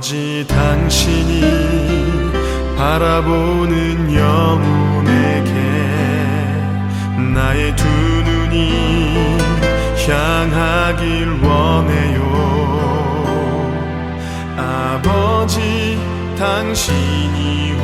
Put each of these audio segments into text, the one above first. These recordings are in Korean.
아버지 당신이 바라보는 영혼에게 나의 두 눈이 향하길 원해요. 아버지 당신이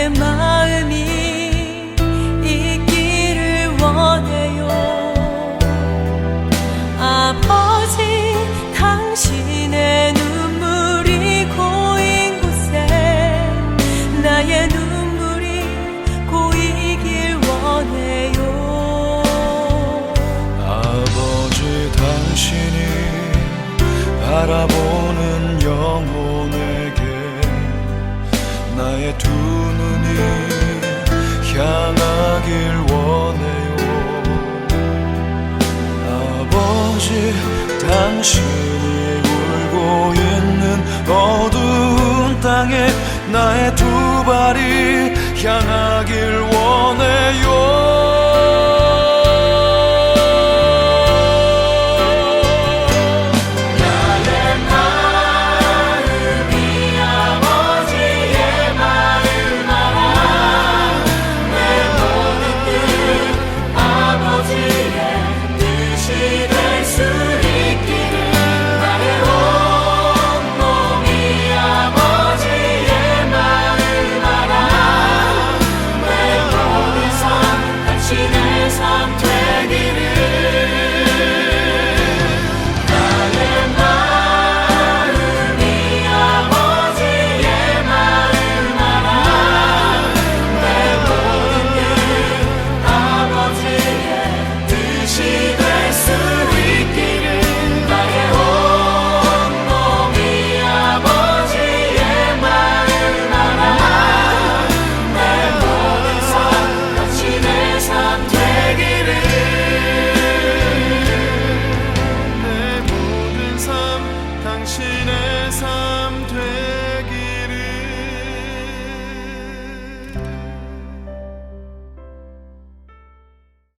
也慢。 나의 두 눈이 향하길 원해요. 아버지 당신이 울고 있는 어두운 땅에 나의 두 발이 향하길 원해요.